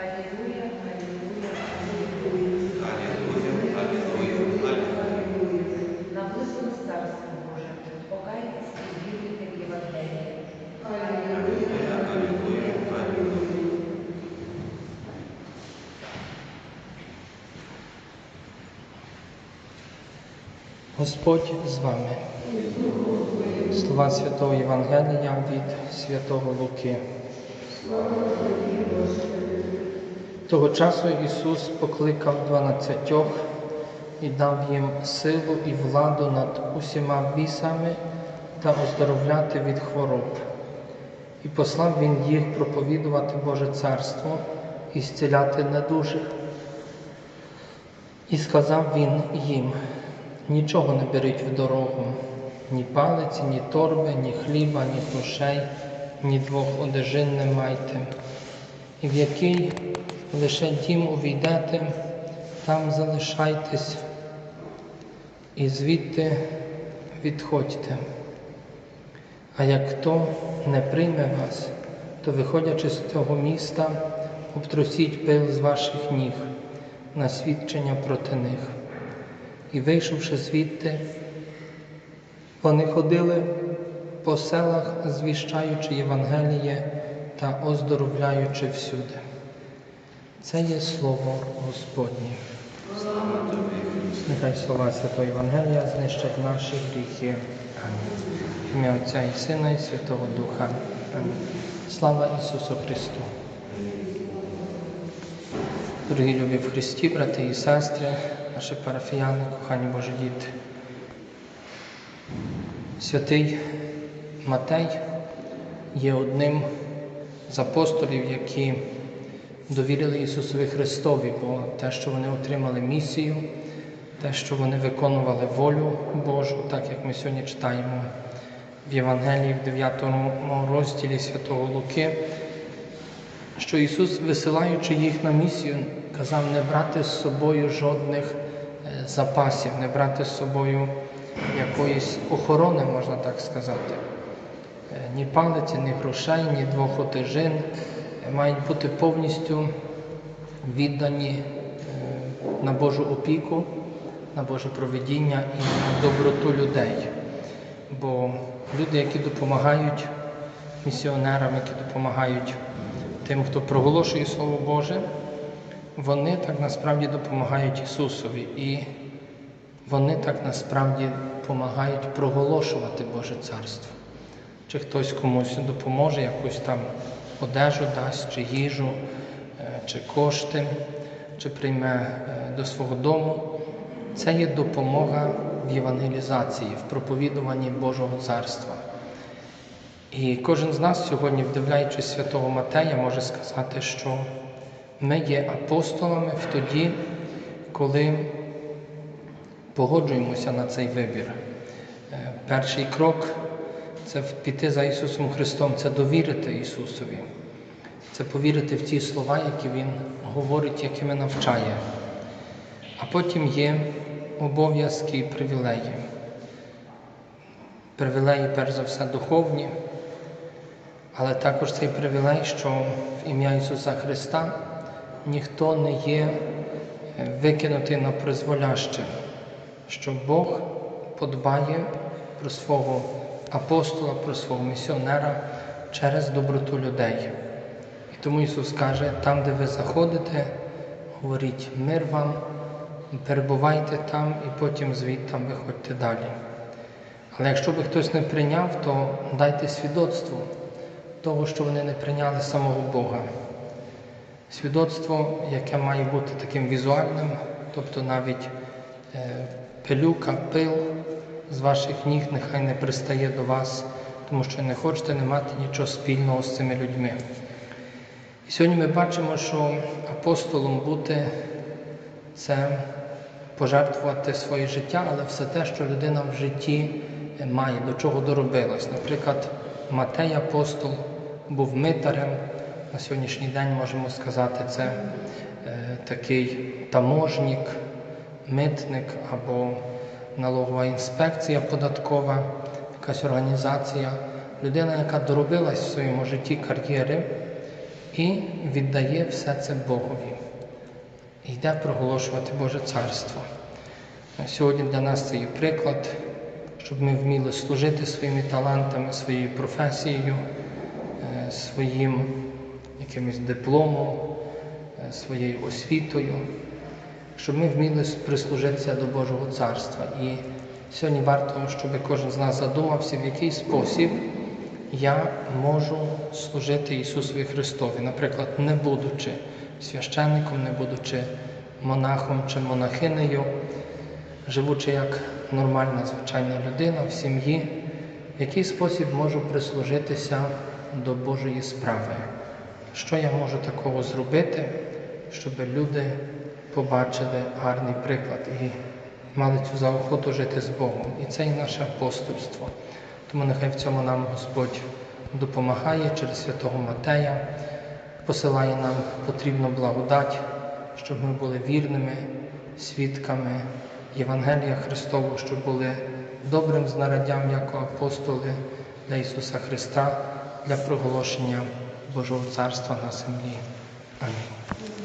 Алілуя, алілуя, Алілуя, алілуя, алілуя. Наблизилось Царство Боже, покайтесь і віруйте в Євангеліє. Алілуя, алілуя, алілуя. Господь з вами. Слова Святого Євангелія від Святого Луки. Того часу Ісус покликав дванадцятьох і дав їм силу і владу над усіма бісами та оздоровляти від хвороб. І послав Він їх проповідувати Боже Царство і зціляти недужих. І сказав він їм: нічого не беріть в дорогу, ні палиці, ні торби, ні хліба, ні грошей, ні двох одежин не майте. І в який лише дім увійдете, там залишайтесь, і звідти відходьте. А як хто не прийме вас, то виходячи з цього міста, обтрусіть пил з ваших ніг на свідчення проти них. І вийшовши звідти, вони ходили по селах, звіщаючи Євангеліє та оздоровляючи всюди. Це є слово Господнє. Нехай слова Святого Євангелія знищать наші гріхи. Амінь. В ім'я Отця і Сина, і Святого Духа. Амінь. Слава Ісусу Христу! Дорогі любі в Христі, брати і сестри, наші парафіяни, кохані Божі діти. Святий Матей є одним з апостолів, які довірили Ісусові Христові, бо те, що вони отримали місію, те, що вони виконували волю Божу, так як ми сьогодні читаємо в Євангелії в 9 розділі Святого Луки, що Ісус, висилаючи їх на місію, казав не брати з собою жодних е, запасів, не брати з собою якоїсь охорони, можна так сказати. Е, Ні палиці, ні грошей, ні двох отежин мають бути повністю віддані е, на Божу опіку, на Боже проведіння і на доброту людей. Бо люди, які допомагають місіонерам, які допомагають тим, хто проголошує Слово Боже, вони так насправді допомагають Ісусові. І вони так насправді допомагають проголошувати Боже Царство. Чи хтось комусь допоможе, якусь там одежу дасть, чи їжу, е, чи кошти, чи прийме е, до свого дому. Це є допомога в євангелізації, в проповідуванні Божого Царства. І кожен з нас сьогодні, вдивляючись святого Матея, може сказати, що ми є апостолами в тоді, коли погоджуємося на цей вибір. Е, Перший крок це піти за Ісусом Христом, це довірити Ісусові, це повірити в ті слова, які Він говорить, якими навчає. А потім є обов'язки і привілеї. Привілеї, перш за все, духовні, але також цей привілей, що в ім'я Ісуса Христа ніхто не є е, викинутий на призволяще, що Бог подбає про свого апостола, про свого місіонера через доброту людей. І тому Ісус каже, там, де ви заходите, говоріть мир вам, перебувайте там і потім звідти виходьте далі. Але якщо би хтось не прийняв, то дайте свідоцтво того, що вони не прийняли самого Бога. Свідоцтво, яке має бути таким візуальним, тобто навіть е, пилюка, пил з ваших ніг нехай не пристає до вас, тому що не хочете не мати нічого спільного з цими людьми. І сьогодні ми бачимо, що апостолом бути це пожертвувати своє життя, але все те, що людина в житті має, до чого доробилась. Наприклад, Матей апостол був митарем. На сьогоднішній день можемо сказати, це е, такий таможник, митник або налогова інспекція податкова, якась організація, людина, яка доробилась в своєму житті кар'єри і віддає все це Богові. І йде проголошувати Боже Царство. Сьогодні для нас це є приклад, щоб ми вміли служити своїми талантами, своєю професією, е, своїм якимось дипломом, е, своєю освітою, щоб ми вміли прислужитися до Божого Царства. І сьогодні варто, щоб кожен з нас задумався, в який спосіб я можу служити Ісусові Христові, наприклад, не будучи священником, не будучи монахом чи монахинею, живучи як нормальна звичайна людина в сім'ї, в який спосіб можу прислужитися до Божої справи. Що я можу такого зробити, щоб люди побачили гарний приклад і мали цю заохоту жити з Богом. І це і наше апостольство. Тому нехай в цьому нам Господь допомагає через святого Матея, посилає нам потрібну благодать, щоб ми були вірними свідками Євангелія Христового, щоб були добрим знаряддям як апостоли для Ісуса Христа, для проголошення Божого Царства на землі. Амінь.